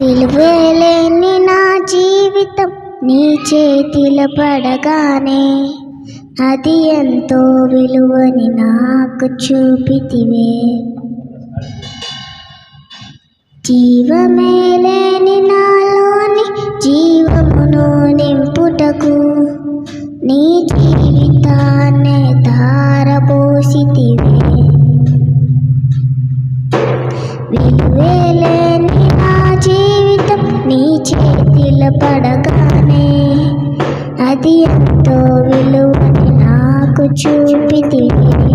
విలువలేని నా జీవితం నీ చేతిల పడగానే అది ఎంతో విలువని నాకు చూపితివే. జీవమే లేని నాలోని జీవమును నింపుటకు నీ జీవితాన్నే ధారపోసితివే. విలువలేని పడగానే అది ఎంతో విలువని నాకు చూపితివే.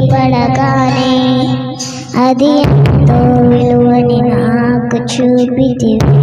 చేతిలో పడగానే అది ఎంతో విలువని నాకు చూపితివి.